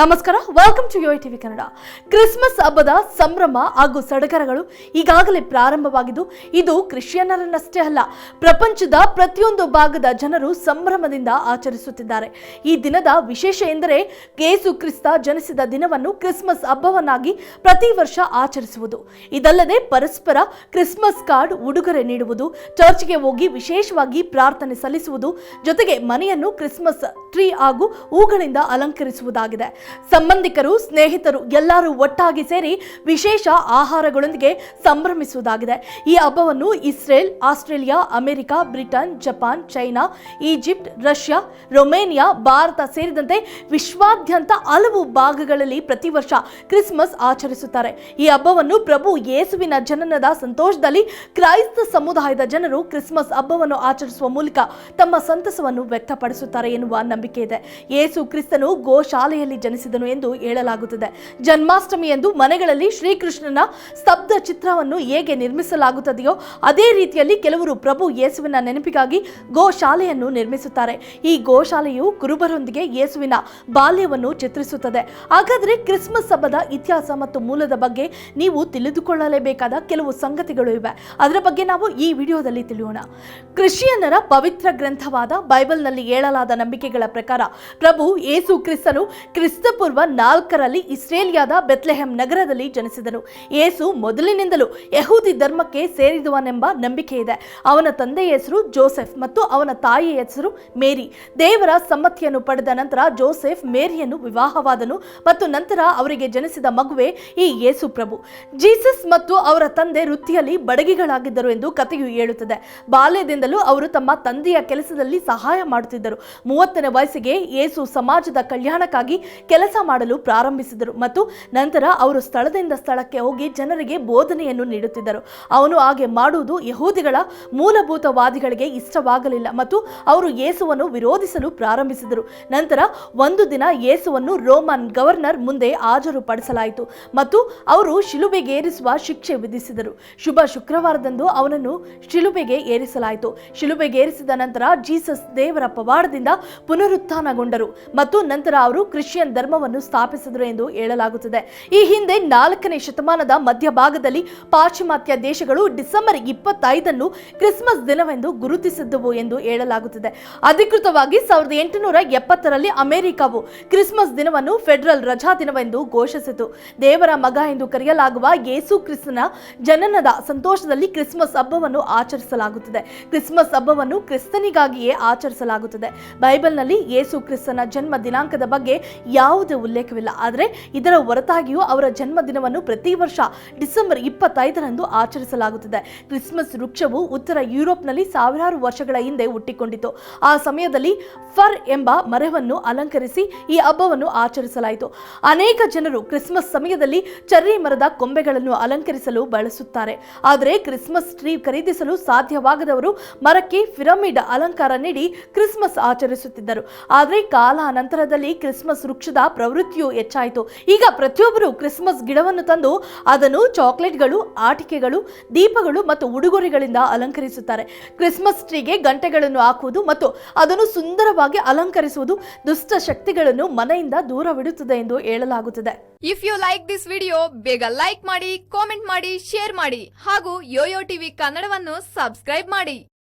ನಮಸ್ಕಾರ welcome to Yo TV Kannada Christmas ಹಬ್ಬದ ಸಂಭ್ರಮ ಹಾಗೂ ಸಡಗರಗಳು ಈಗಾಗಲೇ ಪ್ರಾರಂಭವಾಗಿದ್ದು, ಇದು ಕ್ರಿಶ್ಚಿಯನ್ನರನ್ನಷ್ಟೇ ಅಲ್ಲ, ಪ್ರಪಂಚದ ಪ್ರತಿಯೊಂದು ಭಾಗದ ಜನರು ಸಂಭ್ರಮದಿಂದ ಆಚರಿಸುತ್ತಿದ್ದಾರೆ. ಈ ದಿನದ ವಿಶೇಷ ಎಂದರೆ ಕೇಸು ಕ್ರಿಸ್ತ ಜನಿಸಿದ ದಿನವನ್ನು ಕ್ರಿಸ್ಮಸ್ ಹಬ್ಬವನ್ನಾಗಿ ಪ್ರತಿ ವರ್ಷ ಆಚರಿಸುವುದು. ಇದಲ್ಲದೆ ಪರಸ್ಪರ ಕ್ರಿಸ್ಮಸ್ ಕಾರ್ಡ್ ಉಡುಗೊರೆ ನೀಡುವುದು, ಚರ್ಚ್ಗೆ ಹೋಗಿ ವಿಶೇಷವಾಗಿ ಪ್ರಾರ್ಥನೆ ಸಲ್ಲಿಸುವುದು, ಜೊತೆಗೆ ಮನೆಯನ್ನು ಕ್ರಿಸ್ಮಸ್ ಟ್ರೀ ಹಾಗೂ ಹೂಗಳಿಂದ ಅಲಂಕರಿಸುವುದಾಗಿದೆ. ಸಂಬಂಧಿಕರು, ಸ್ನೇಹಿತರು ಎಲ್ಲರೂ ಒಟ್ಟಾಗಿ ಸೇರಿ ವಿಶೇಷ ಆಹಾರಗಳೊಂದಿಗೆ ಸಂಭ್ರಮಿಸುವುದಾಗಿದೆ. ಈ ಹಬ್ಬವನ್ನು Israel, Australia, America, Britain, Japan, China, Egypt, Russia, Romania, Bharat ಸೇರಿದಂತೆ ವಿಶ್ವಾದ್ಯಂತ ಹಲವು ಭಾಗಗಳಲ್ಲಿ ಪ್ರತಿ ವರ್ಷ ಕ್ರಿಸ್ಮಸ್ ಆಚರಿಸುತ್ತಾರೆ. ಈ ಹಬ್ಬವನ್ನು ಪ್ರಭು ಯೇಸುವಿನ ಜನನದ ಸಂತೋಷದಲ್ಲಿ ಕ್ರೈಸ್ತ ಸಮುದಾಯದ ಜನರು ಕ್ರಿಸ್ಮಸ್ ಹಬ್ಬವನ್ನು ಆಚರಿಸುವ ಮೂಲಕ ತಮ್ಮ ಸಂತಸವನ್ನು ವ್ಯಕ್ತಪಡಿಸುತ್ತಾರೆ ಎನ್ನುವ ನಂಬಿಕೆ ಇದೆ. ಯೇಸು ಕ್ರಿಸ್ತನು ಗೋಶಾಲೆಯಲ್ಲಿ ಜನಿಸಿದನು ಎಂದು ಹೇಳಲಾಗುತ್ತದೆ. ಜನ್ಮಾಷ್ಟಮಿ ಎಂದು ಮನೆಗಳಲ್ಲಿ ಶ್ರೀಕೃಷ್ಣನ ಸ್ತಬ್ಧ ಚಿತ್ರವನ್ನು ಹೇಗೆ ನಿರ್ಮಿಸಲಾಗುತ್ತದೆಯೋ ಅದೇ ರೀತಿಯಲ್ಲಿ ಕೆಲವರು ಪ್ರಭು ಯೇಸುವಿನ ನೆನಪಿಗಾಗಿ ಗೋಶಾಲೆಯನ್ನು ನಿರ್ಮಿಸುತ್ತಾರೆ. ಈ ಗೋಶಾಲೆಯು ಕುರುಬರೊಂದಿಗೆ ಯೇಸುವಿನ ಬಾಲ್ಯವನ್ನು ಚಿತ್ರಿಸುತ್ತದೆ. ಹಾಗಾದರೆ ಕ್ರಿಸ್ಮಸ್ ಹಬ್ಬದ ಇತಿಹಾಸ ಮತ್ತು ಮೂಲದ ಬಗ್ಗೆ ನೀವು ತಿಳಿದುಕೊಳ್ಳಲೇಬೇಕಾದ ಕೆಲವು ಸಂಗತಿಗಳು ಇವೆ. ಅದರ ಬಗ್ಗೆ ನಾವು ಈ ವಿಡಿಯೋದಲ್ಲಿ ತಿಳಿಯೋಣ. ಕ್ರಿಶ್ಚಿಯನ್ನರ ಪವಿತ್ರ ಗ್ರಂಥವಾದ ಬೈಬಲ್ನಲ್ಲಿ ಹೇಳಲಾದ ನಂಬಿಕೆಗಳ ಪ್ರಕಾರ ಪ್ರಭು ಯೇಸು ಕ್ರಿಸ್ತನು ಕ್ರಿಸ್ತಪೂರ್ವ ನಾಲ್ಕರಲ್ಲಿ ಇಸ್ರೇಲಿಯಾದ ಬೆತ್ಲೆಹೆಮ್ ನಗರದಲ್ಲಿ ಜನಿಸಿದನು. ಯೇಸು ಮೊದಲಿನಿಂದಲೂ ಯಹೂದಿ ಧರ್ಮಕ್ಕೆ ಸೇರಿದವನೆಂಬ ನಂಬಿಕೆ ಇದೆ. ಅವನ ತಂದೆಯ ಹೆಸರು ಜೋಸೆಫ್ ಮತ್ತು ಅವನ ತಾಯಿಯ ಹೆಸರು ಮೇರಿ. ದೇವರ ಸಮ್ಮತಿಯನ್ನು ಪಡೆದ ನಂತರ ಜೋಸೆಫ್ ಮೇರಿಯನ್ನು ವಿವಾಹವಾದನು ಮತ್ತು ನಂತರ ಅವರಿಗೆ ಜನಿಸಿದ ಮಗುವೆ ಈ ಯೇಸು ಪ್ರಭು. ಜೀಸಸ್ ಮತ್ತು ಅವರ ತಂದೆ ವೃತ್ತಿಯಲ್ಲಿ ಬಡಗಿಗಳಾಗಿದ್ದರು ಎಂದು ಕಥೆಯು ಹೇಳುತ್ತದೆ. ಬಾಲ್ಯದಿಂದಲೂ ಅವರು ತಮ್ಮ ತಂದೆಯ ಕೆಲಸದಲ್ಲಿ ಸಹಾಯ ಮಾಡುತ್ತಿದ್ದರು. ಮೂವತ್ತನೇ ವಯಸ್ಸಿಗೆ ಯೇಸು ಸಮಾಜದ ಕಲ್ಯಾಣಕ್ಕಾಗಿ ಕೆಲಸ ಮಾಡಲು ಪ್ರಾರಂಭಿಸಿದರು ಮತ್ತು ನಂತರ ಅವರು ಸ್ಥಳದಿಂದ ಸ್ಥಳಕ್ಕೆ ಹೋಗಿ ಜನರಿಗೆ ಬೋಧನೆಯನ್ನು ನೀಡುತ್ತಿದ್ದರು. ಅವನು ಹಾಗೆ ಮಾಡುವುದು ಯಹೂದಿಗಳ ಮೂಲಭೂತವಾದಿಗಳಿಗೆ ಇಷ್ಟವಾಗಲಿಲ್ಲ ಮತ್ತು ಅವರು ಯೇಸುವನ್ನು ವಿರೋಧಿಸಲು ಪ್ರಾರಂಭಿಸಿದರು. ನಂತರ ಒಂದು ದಿನ ಯೇಸುವನ್ನು ರೋಮನ್ ಗವರ್ನರ್ ಮುಂದೆ ಹಾಜರುಪಡಿಸಲಾಯಿತು ಮತ್ತು ಅವರು ಶಿಲುಬೆಗೇರಿಸುವ ಶಿಕ್ಷೆ ವಿಧಿಸಿದರು. ಶುಭ ಶುಕ್ರವಾರದಂದು ಅವನನ್ನು ಶಿಲುಬೆಗೆ ಏರಿಸಲಾಯಿತು. ಶಿಲುಬೆಗೇರಿಸಿದ ನಂತರ ಜೀಸಸ್ ದೇವರ ಪವಾಡದಿಂದ ಪುನರುತ್ಥಾನಗೊಂಡರು ಮತ್ತು ನಂತರ ಅವರು ಕ್ರಿಶ್ಚಿಯನ್ ಧರ್ಮವನ್ನು ಸ್ಥಾಪಿಸಿದರು ಎಂದು ಹೇಳಲಾಗುತ್ತದೆ. ಈ ಹಿಂದೆ ನಾಲ್ಕನೇ ಶತಮಾನದ ಮಧ್ಯಭಾಗದಲ್ಲಿ ಪಾಶ್ಚಿಮಾತ್ಯ ದೇಶಗಳು ಡಿಸೆಂಬರ್ ಇಪ್ಪತ್ತೈದನ್ನು ಕ್ರಿಸ್ಮಸ್ ದಿನವೆಂದು ಗುರುತಿಸಿದ್ದವು ಎಂದು ಹೇಳಲಾಗುತ್ತದೆ. ಅಧಿಕೃತವಾಗಿ ಸಾವಿರದ ಎಂಟುನೂರ ಎಪ್ಪತ್ತರಲ್ಲಿ ಅಮೆರಿಕವು ಕ್ರಿಸ್ಮಸ್ ದಿನವನ್ನು ಫೆಡರಲ್ ರಜಾ ದಿನವೆಂದು ಘೋಷಿಸಿತು. ದೇವರ ಮಗ ಎಂದು ಕರೆಯಲಾಗುವ ಯೇಸು ಕ್ರಿಸ್ತನ ಜನನದ ಸಂತೋಷದಲ್ಲಿ ಕ್ರಿಸ್ಮಸ್ ಹಬ್ಬವನ್ನು ಆಚರಿಸಲಾಗುತ್ತದೆ. ಕ್ರಿಸ್ಮಸ್ ಹಬ್ಬವನ್ನು ಕ್ರಿಸ್ತನಿಗಾಗಿಯೇ ಆಚರಿಸಲಾಗುತ್ತದೆ. ಬೈಬಲ್ನಲ್ಲಿ ಯೇಸು ಕ್ರಿಸ್ತನ ಜನ್ಮ ದಿನಾಂಕದ ಬಗ್ಗೆ ಯಾವುದೇ ಉಲ್ಲೇಖವಿಲ್ಲ. ಆದರೆ ಇದರ ಹೊರತಾಗಿಯೂ ಅವರ ಜನ್ಮದಿನವನ್ನು ಪ್ರತಿ ವರ್ಷ ಡಿಸೆಂಬರ್ ಇಪ್ಪತ್ತೈದರಂದು ಆಚರಿಸಲಾಗುತ್ತದೆ. ಕ್ರಿಸ್ಮಸ್ ವೃಕ್ಷವು ಉತ್ತರ ಯುರೋಪ್ನಲ್ಲಿ ಸಾವಿರಾರು ವರ್ಷಗಳ ಹಿಂದೆ ಹುಟ್ಟಿಕೊಂಡಿತು. ಆ ಸಮಯದಲ್ಲಿ ಫರ್ ಎಂಬ ಮರವನ್ನು ಅಲಂಕರಿಸಿ ಈ ಹಬ್ಬವನ್ನು ಆಚರಿಸಲಾಯಿತು. ಅನೇಕ ಜನರು ಕ್ರಿಸ್ಮಸ್ ಸಮಯದಲ್ಲಿ ಚರ್ರಿ ಮರದ ಕೊಂಬೆಗಳನ್ನು ಅಲಂಕರಿಸಲು ಬಳಸುತ್ತಾರೆ. ಆದರೆ ಕ್ರಿಸ್ಮಸ್ ಟ್ರೀ ಖರೀದಿಸಲು ಸಾಧ್ಯವಾಗದವರು ಮರಕ್ಕೆ ಪಿರಮಿಡ್ ಅಲಂಕಾರ ನೀಡಿ ಕ್ರಿಸ್ಮಸ್ ಆಚರಿಸುತ್ತಿದ್ದರು. ಆದರೆ ಕಾಲಾನಂತರದಲ್ಲಿ ಕ್ರಿಸ್ಮಸ್ ವೃಕ್ಷದ ಪ್ರವೃತ್ತಿಯು ಹೆಚ್ಚಾಯಿತು. ಈಗ ಪ್ರತಿಯೊಬ್ಬರು ಕ್ರಿಸ್ಮಸ್ ಗಿಡವನ್ನು ತಂದು ಅದನ್ನು ಚಾಕ್ಲೇಟ್ಗಳು, ಆಟಿಕೆಗಳು, ದೀಪಗಳು ಮತ್ತು ಉಡುಗೊರೆಗಳಿಂದ ಅಲಂಕರಿಸುತ್ತಾರೆ. ಕ್ರಿಸ್ಮಸ್ ಟ್ರೀಗೆ ಗಂಟೆಗಳನ್ನು ಹಾಕುವುದು ಮತ್ತು ಅದನ್ನು ಸುಂದರವಾಗಿ ಅಲಂಕರಿಸುವುದು ದುಷ್ಟ ಶಕ್ತಿಗಳನ್ನು ಮನೆಯಿಂದ ದೂರವಿಡುತ್ತದೆ ಎಂದು ಹೇಳಲಾಗುತ್ತದೆ. If you like this video ಬೇಗ ಲೈಕ್ ಮಾಡಿ ಕಾಮೆಂಟ್ ಮಾಡಿ ಶೇರ್ ಮಾಡಿ ಹಾಗೂ ಯೋಯೋ ಟಿವಿ ಕನ್ನಡವನ್ನು ಸಬ್ಸ್ಕ್ರೈಬ್ ಮಾಡಿ.